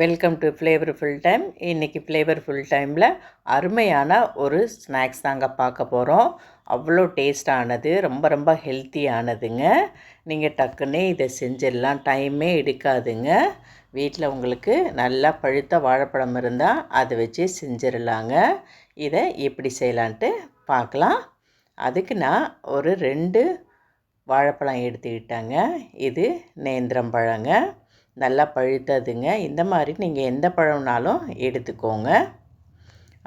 Welcome to flavourful time இன்றைக்கி flavourful டைமில் அருமையான ஒரு ஸ்நாக்ஸ் தாங்க பார்க்க போகிறோம் அவ்வளோ டேஸ்டானது ரொம்ப ரொம்ப ஹெல்த்தியானதுங்க நீங்கள் டக்குன்னே இதை செஞ்சிடலாம். டைமே எடுக்காதுங்க. வீட்டில் உங்களுக்கு நல்லா பழுத்த வாழைப்பழம் இருந்தால் அதை வச்சு செஞ்சிடலாங்க. இதை எப்படி செய்யலான்ட்டு பார்க்கலாம். அதுக்கு நான் ஒரு ரெண்டு வாழைப்பழம் எடுத்துக்கிட்டேங்க. இது நேந்திரம் பழங்க. நல்லா பழுத்ததுங்க. இந்த மாதிரி நீங்கள் எந்த பழம்னாலும் எடுத்துக்கோங்க.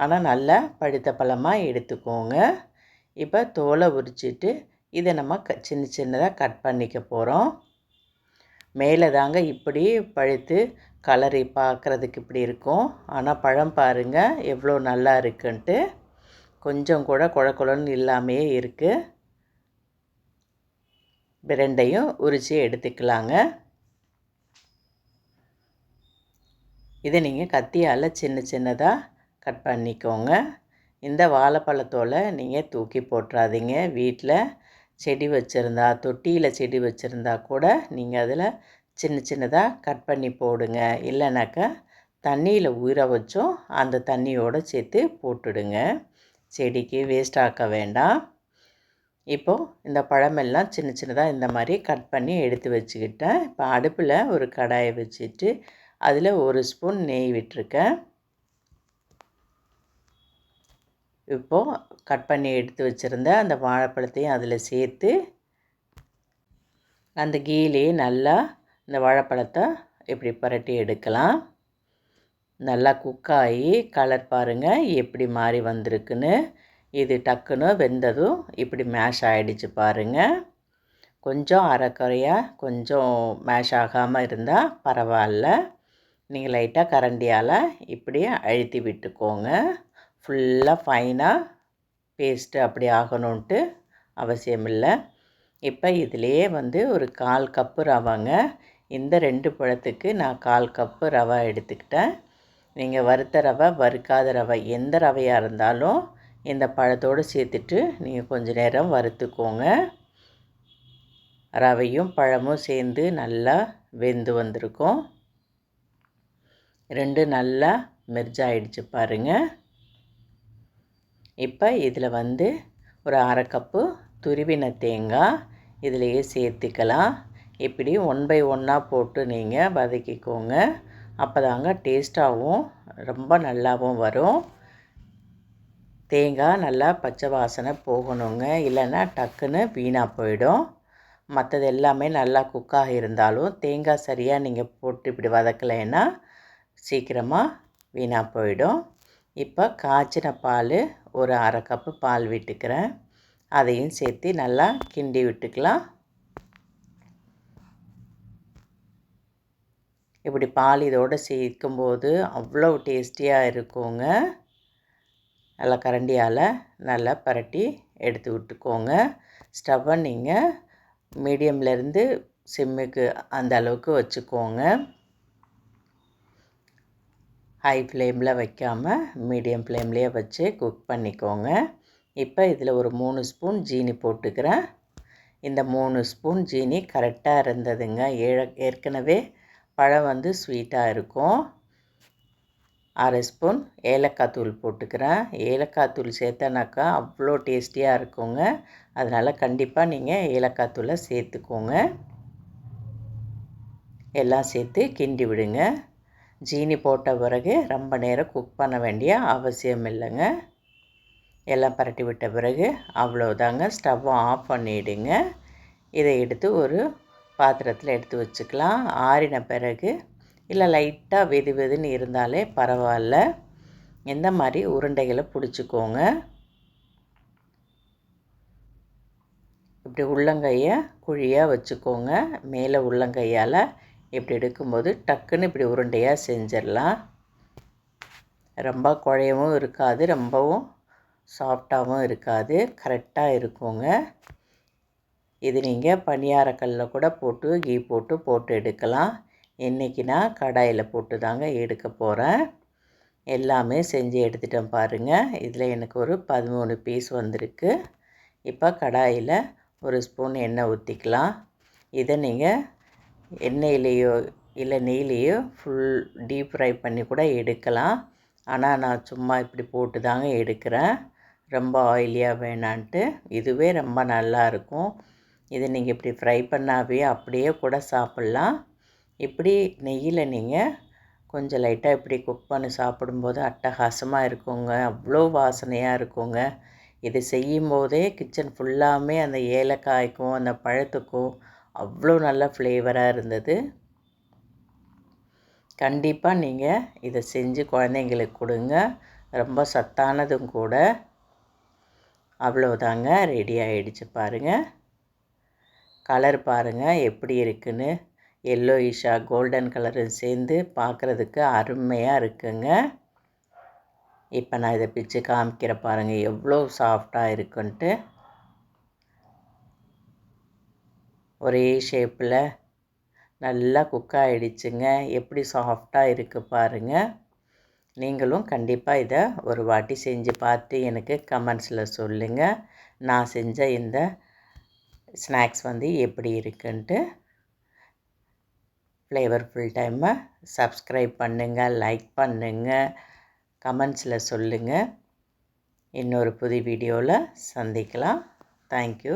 ஆனால் நல்லா பழுத்த பழமாக எடுத்துக்கோங்க. இப்போ தோலை உரிச்சிட்டு இதை நம்ம க சின்ன சின்னதாக கட் பண்ணிக்க போகிறோம் மேலே தாங்க இப்படி பழுத்து கலரி பார்க்குறதுக்கு இப்படி இருக்கும். ஆனால் பழம் பாருங்கள் எவ்வளோ நல்லா இருக்குன்ட்டு. கொஞ்சம் கூட குழ குழன்னு இல்லாமையே இருக்குது ரெண்டையும் உரித்து எடுத்துக்கலாங்க. இதை நீங்கள் கத்தியால் சின்ன சின்னதாக கட் பண்ணிக்கோங்க. இந்த வாழைப்பழத்தோலை நீங்கள் தூக்கி போட்டுறாதீங்க. வீட்டில் செடி வச்சுருந்தா தொட்டியில் செடி வச்சுருந்தா கூட நீங்கள் அதில் சின்ன சின்னதாக கட் பண்ணி போடுங்க. இல்லைனாக்கா தண்ணியில் ஊற வச்சும் அந்த தண்ணியோடு சேர்த்து போட்டுடுங்க. செடிக்கு வேஸ்ட் ஆக்க வேண்டாம். இப்போது இந்த பழமெல்லாம் சின்ன சின்னதாக இந்த மாதிரி கட் பண்ணி எடுத்து வச்சுக்கிட்டேன். இப்போ அடுப்பில் ஒரு கடாயை வச்சுட்டு அதில் ஒரு ஸ்பூன் நெய் விட்டுருக்கேன். இப்போது கட் பண்ணி எடுத்து வச்சுருந்த அந்த வாழைப்பழத்தையும் அதில் சேர்த்து அந்த கீலேயே நல்லா இந்த வாழைப்பழத்தை இப்படி புரட்டி எடுக்கலாம். நல்லா குக்காகி கலர் பாருங்கள் எப்படி மாறி வந்திருக்குன்னு. இது டக்குன்னு வெந்ததும் இப்படி மேஷ் ஆகிடுச்சு பாருங்கள் கொஞ்சம் அரைக்குறையாக கொஞ்சம் மேஷ் ஆகாமல் இருந்தால் பரவாயில்ல. நீங்கள் லைட்டாக கரண்டியால் இப்படியே அழுத்தி விட்டுக்கோங்க. ஃபுல்லாக ஃபைனாக பேஸ்ட்டு அப்படி ஆகணுன்ட்டு அவசியம் இல்லை. இப்போ இதிலையே வந்து ஒரு கால் கப்பு ரவைங்க. இந்த ரெண்டு பழத்துக்கு நான் கால் கப்பு ரவை எடுத்துக்கிட்டேன். நீங்கள் வறுத்த ரவை வறுக்காத ரவை எந்த ரவையாக இருந்தாலும் இந்த பழத்தோடு சேர்த்துட்டு நீங்கள் கொஞ்சம் நேரம் வறுத்துக்கோங்க. ரவையும் பழமும் சேர்ந்து நல்லா வெந்து வந்திருக்கும். ரெண்டு நல்லா மெர்ஜாயிடுச்சு பாருங்கள் இப்போ இதில் வந்து ஒரு அரை கப்பு துருவின தேங்காய் இதிலையே சேர்த்துக்கலாம். இப்படி ஒன் பை ஒன்னாக போட்டு நீங்கள் வதக்கிக்கோங்க. அப்போ தாங்க டேஸ்ட்டாகவும் ரொம்ப நல்லாவும் வரும். தேங்காய் நல்லா பச்சை வாசனை போகணுங்க. இல்லைன்னா டக்குன்னு வீணாக போயிடும். மற்றது எல்லாமே நல்லா குக்காக இருந்தாலும் தேங்காய் சரியாக நீங்கள் போட்டு இப்படி வதக்கலைன்னா சீக்கிரமாக வீணாக போயிடும். இப்போ காய்ச்சின பால் ஒரு அரை கப்பு பால் விட்டுக்கிறேன். அதையும் சேர்த்து நல்லா கிண்டி விட்டுக்கலாம். இப்படி பால் இதோடு சேர்க்கும்போது அவ்வளோ டேஸ்டியாக இருக்குங்க. நல்லா கரண்டியால் நல்லா பரட்டி எடுத்து விட்டுக்கோங்க. ஸ்டவ்வை நீங்கள் மீடியம்லேருந்து சிம்முக்கு அந்த அளவுக்கு வச்சுக்கோங்க. ஹை ஃப்ளேமில் வைக்காமல் மீடியம் ஃப்ளேம்லேயே வச்சு குக் பண்ணிக்கோங்க. இப்போ இதில் ஒரு மூணு ஸ்பூன் ஜீனி போட்டுக்கிறேன். இந்த மூணு ஸ்பூன் ஜீனி கரெக்டாக இருந்ததுங்க. ஏழ ஏற்கனவே பழம் வந்து ஸ்வீட்டாக இருக்கும். அரை ஸ்பூன் ஏலக்காய் தூள் போட்டுக்கிறேன். ஏலக்காய் தூள் சேர்த்தனாக்கா அவ்வளோ டேஸ்டியாக இருக்குங்க. அதனால் கண்டிப்பாக நீங்கள் ஏலக்காய் தூளை சேர்த்துக்கோங்க. எல்லாம் சேர்த்து கிண்டி விடுங்க. ஜீனி போட்ட பிறகு ரொம்ப நேரம் குக் பண்ண வேண்டிய அவசியம் இல்லைங்க. எல்லாம் பரட்டி விட்ட பிறகு அவ்வளோதாங்க ஸ்டவ்வை ஆஃப் பண்ணிவிடுங்க இதை எடுத்து ஒரு பாத்திரத்தில் எடுத்து வச்சுக்கலாம். ஆறின பிறகு இல்லை லைட்டாக வெது வெதுன்னு இருந்தாலே பரவாயில்ல. இந்த மாதிரி உருண்டைகளை பிடிச்சிக்கோங்க. இப்படி உள்ளங்கையை குழியாக வச்சுக்கோங்க. மேலே உள்ளங்கையால் இப்படி எடுக்கும்போது டக்குன்னு இப்படி உருண்டையாக செஞ்சிடலாம். ரொம்ப குழையவும் இருக்காது ரொம்பவும் சாஃப்டாகவும் இருக்காது கரெக்டாக இருக்குங்க. இது நீங்கள் பணியாரக்கல்லில் கூட போட்டு கீ போட்டு போட்டு எடுக்கலாம். இன்றைக்கி நான் கடாயில் போட்டு தாங்க எடுக்க போகிறேன் எல்லாமே செஞ்சு எடுத்துட்டேன் பாருங்கள் இதில் எனக்கு ஒரு பதிமூணு பீஸ் வந்திருக்கு. இப்போ கடாயில் ஒரு ஸ்பூன் எண்ணெய் ஊற்றிக்கலாம் இதை நீங்கள் எண்ணெயிலேயோ இல்லை நெய்லேயோ ஃபுல் டீப் ஃப்ரை பண்ணி கூட எடுக்கலாம். ஆனால் நான் சும்மா இப்படி போட்டு தாங்க எடுக்கிறேன். ரொம்ப ஆயிலியாக வேணான்ட்டு. இதுவே ரொம்ப நல்லா இருக்கும். இது நீங்கள் இப்படி ஃப்ரை பண்ணாவே அப்படியே கூட சாப்பிட்லாம். இப்படி நெய்யில் நீங்கள் கொஞ்சம் லைட்டாக இப்படி குக் பண்ணி சாப்பிடும்போது அட்டகாசமாக இருக்குங்க. அவ்வளோ வாசனையாக இருக்குங்க. இது செய்யும் போதே கிச்சன் ஃபுல்லாமே அந்த ஏலக்காய்க்கும் அந்த பழத்துக்கும் அவ்வளோ நல்ல ஃப்ளேவராக இருந்தது. கண்டிப்பாக நீங்கள் இதை செஞ்சு குழந்தைங்களுக்கு கொடுங்க. ரொம்ப சத்தானதும் கூட. அவ்வளோதாங்க ரெடி ஆகிடுச்சு பாருங்கள் கலர் பாருங்கள் எப்படி இருக்குன்னு. எல்லோயிஷா கோல்டன் கலரும் சேர்ந்து பார்க்குறதுக்கு அருமையாக இருக்குங்க. இப்போ நான் இதை பிச்சு காமிக்கிற பாருங்கள் எவ்வளோ சாஃப்டாக இருக்குன்ட்டு. ஒரே ஷேப்பில் நல்லா குக் ஆகிடுச்சுங்க எப்படி சாஃப்டாக இருக்குது பாருங்கள் நீங்களும் கண்டிப்பாக இதை ஒரு வாட்டி செஞ்சு பார்த்து எனக்கு கமெண்ட்ஸில் சொல்லுங்கள் நான் செஞ்ச இந்த ஸ்நாக்ஸ் வந்து எப்படி இருக்குன்ட்டு ஃப்ளேவர் ஃபுல் டைமை சப்ஸ்கிரைப் பண்ணுங்கள் லைக் பண்ணுங்கள் கமெண்ட்ஸில் சொல்லுங்கள் இன்னொரு புது வீடியோவில் சந்திக்கலாம். தேங்க்யூ